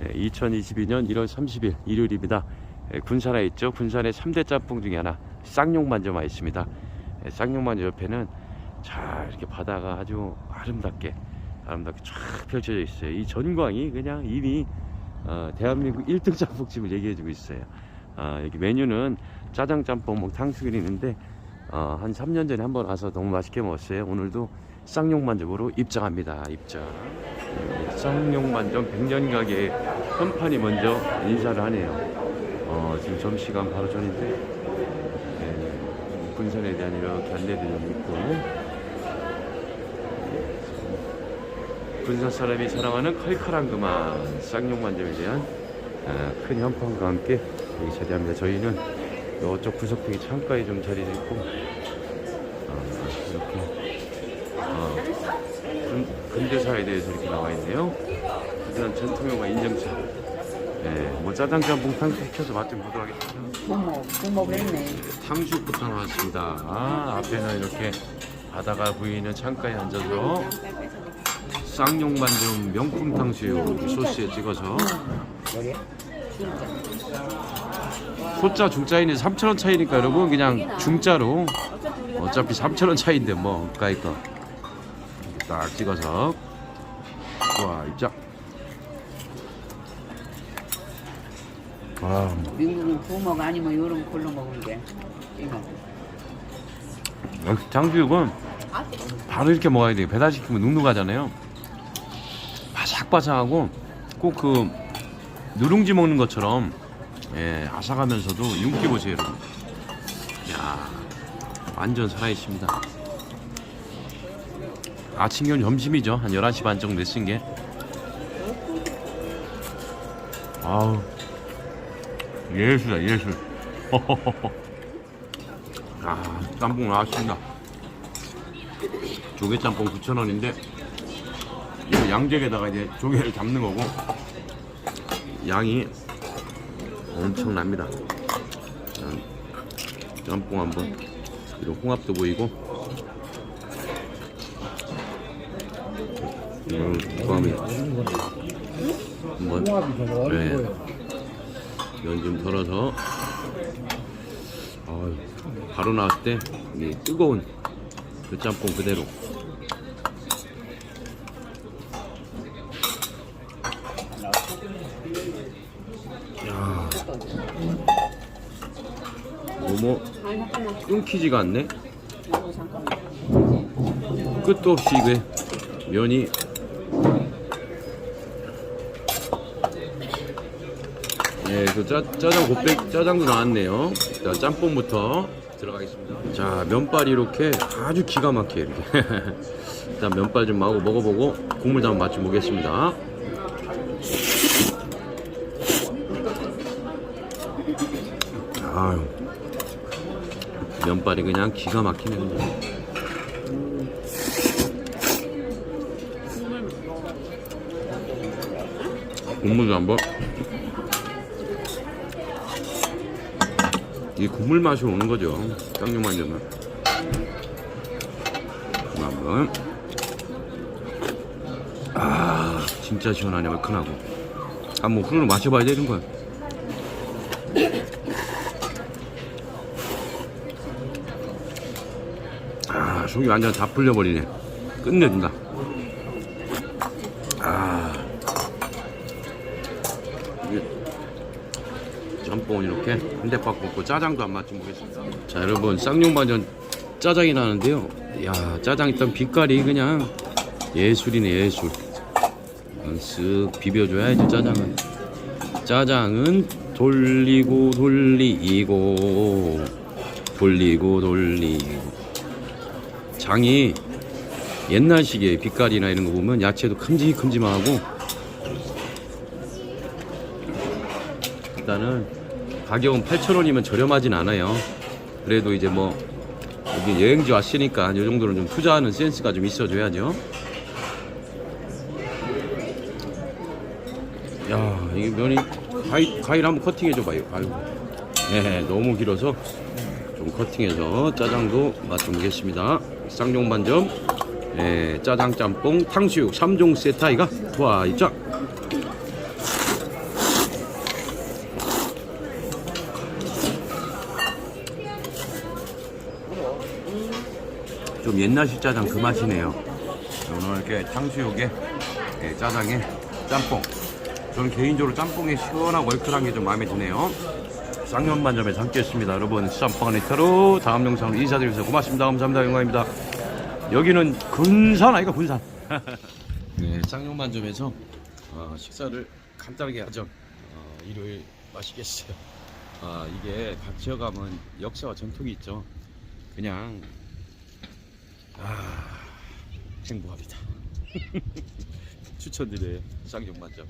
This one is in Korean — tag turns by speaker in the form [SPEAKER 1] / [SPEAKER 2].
[SPEAKER 1] 2022년 1월 30일 일요일입니다. 예, 군산에 있죠. 군산의 3대 짬뽕 중에 하나 쌍용만점 와 있습니다. 예, 쌍용만점 옆에는 자 이렇게 바다가 아주 아름답게 아름답게 쫙 펼쳐져 있어요. 이 전광이 그냥 이미 어, 대한민국 1등 짬뽕집을 얘기해주고 있어요. 아, 여기 메뉴는 짜장 짬뽕 뭐 탕수육이 있는데 어, 한 3년 전에 한번 와서 너무 맛있게 먹었어요. 오늘도 쌍용만점으로 입장합니다. 입장. 네, 쌍용만점 100년 가게 현판이 먼저 인사를 하네요. 어, 지금 점심시간 바로 전인데 네, 군산에 대한 이렇게 안내도 좀 있고 네, 군산 사람이 자랑하는 칼칼한 그만 쌍용만점에 대한 아, 큰 현판과 함께 자리합니다. 저희는 이쪽 구석탱이 창가에 좀 자리 잡고 아, 이렇게 어, 근, 근대사에 대해서 이렇게 나와 있네요. 부산 전통영화 인증차. 예, 뭐 짜장 짬뽕 탕수육 시켜서 맛 좀 보도록 하겠습니다.
[SPEAKER 2] 부모, 부모가 있네.
[SPEAKER 1] 탕수육부터 나왔습니다. 아, 앞에는 이렇게 바다가 보이는 창가에 앉아서 쌍용반점 명품 탕수육 소스에 찍어서? 소자 중짜인데 3,000원 차이니까 여러분 그냥 중짜로 어차피 3,000원 차이인데 뭐 가까이 거 딱 찍어서 와 입장 와
[SPEAKER 2] 미국은 부모가 아니면 요런 걸로 먹는 게. 이거.
[SPEAKER 1] 역시 탕수육은 바로 이렇게 먹어야 돼요. 배달시키면 눅눅하잖아요. 바삭바삭하고 꼭 그 누룽지 먹는 것처럼 예, 아삭하면서도 윤기 보세요 여러분. 야 완전 살아있습니다 아침 겸 점심이죠. 한 11시 반 정도 됐은 게. 아우. 예술이다 예술. 아 짬뽕 나왔습니다. 조개 짬뽕 9,000원인데 이거 양재에다가 이제 조개를 잡는 거고 양이 엄청납니다. 음, 짬뽕 한번. 이런 홍합도 보이고 이런 구함이 한번 네. 면좀 덜어서 아유, 바로 나왔을 때 이 뜨거운 그 짬뽕 그대로 야 뭐뭐
[SPEAKER 2] 잠깐만.
[SPEAKER 1] 끊기지가 않네. 끝도 없이 이게 면이 예, 그 짜, 짜장 곱백 짜장도 나왔네요. 일단 짬뽕부터 들어가겠습니다. 자, 면발 이렇게 아주 기가 막히게 이렇게. 일단 면발 좀 마고 먹어보고 국물 한번 맛좀 보겠습니다. 아유, 면발이 그냥 기가 막히네. 그 국물도 한번. 이 국물 맛이 오는 거죠. 쌍용만 되면 한번. 아 진짜 시원하네 얼큰하고. 한번 후루룩 마셔봐야 되는 거야. 아 속이 완전 다 풀려버리네. 끝내준다. 아 이게 짬뽕은 이렇게 한 대박 먹고 짜장도 한 맛 좀 보겠습니다. 자 여러분 쌍용반전 짜장이 나는데요. 야 짜장 일단 빛깔이 그냥 예술이네 예술. 어, 쓱 비벼줘야지 짜장은. 짜장은 돌리고 돌리고 돌리고 돌리고 장이 옛날식의 빛깔이나 이런 거 보면 야채도 큼직큼직하고 일단은 가격은 8,000원이면 저렴하진 않아요. 그래도 이제 뭐 여기 여행지 왔으니까 이 정도는 좀 투자하는 센스가 좀 있어줘야죠. 야, 이게 면이 가위, 가위를 한번 커팅해 줘 봐요. 아유, 네, 너무 길어서 좀 커팅해서 짜장도 맛 좀 보겠습니다. 쌍용 반점, 네, 짜장 짬뽕, 탕수육 3종 세트 아이가 좋아 입장. 좀 옛날 식 짜장 그 맛이네요. 오늘 이렇게 탕수육에 예, 짜장에 짬뽕. 저는 개인적으로 짬뽕에 시원하고 얼큰한 게 좀 마음에 드네요. 쌍년반점에서 함께했습니다. 여러분 짬뽕 리터로 다음 영상으로 인사드리면서 고맙습니다. 감사합니다. 영광입니다. 여기는 군산 아이가 군산. 네, 쌍용만점에서 어, 식사를 간단하게 하죠. 어, 일요일 맛있겠어요. 아 이게 각 지역 가면 역사와 전통이 있죠. 그냥 아 행복합니다. 추천드려요. 쌍용 만점.